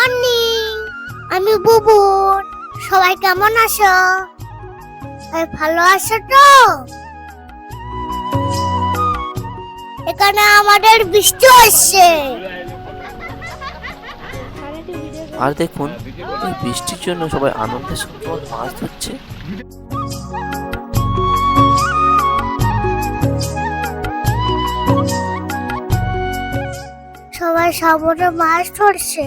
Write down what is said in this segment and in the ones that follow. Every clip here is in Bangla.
মর্নিং আমি বুবুন সবাই কেমন আছো? সবাই ভালো আছো তো? এখানে আমাদের বৃষ্টি হচ্ছে। আর দেখুন এই বৃষ্টির জন্য সবাই আনন্দের সঙ্গে মাছ ধরছে। সবাই সামনে মাছ ধরছে।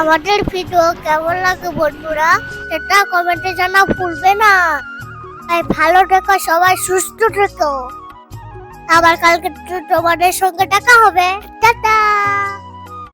আমাদের ভিডিও কেমন লাগে বন্ধুরা, সেটা কমেন্টে জানা ভুলবে না। তাই ভালো থেকো, সবাই সুস্থ থেকো। আবার কালকে তোমাদের সঙ্গে দেখা হবে। টাটা!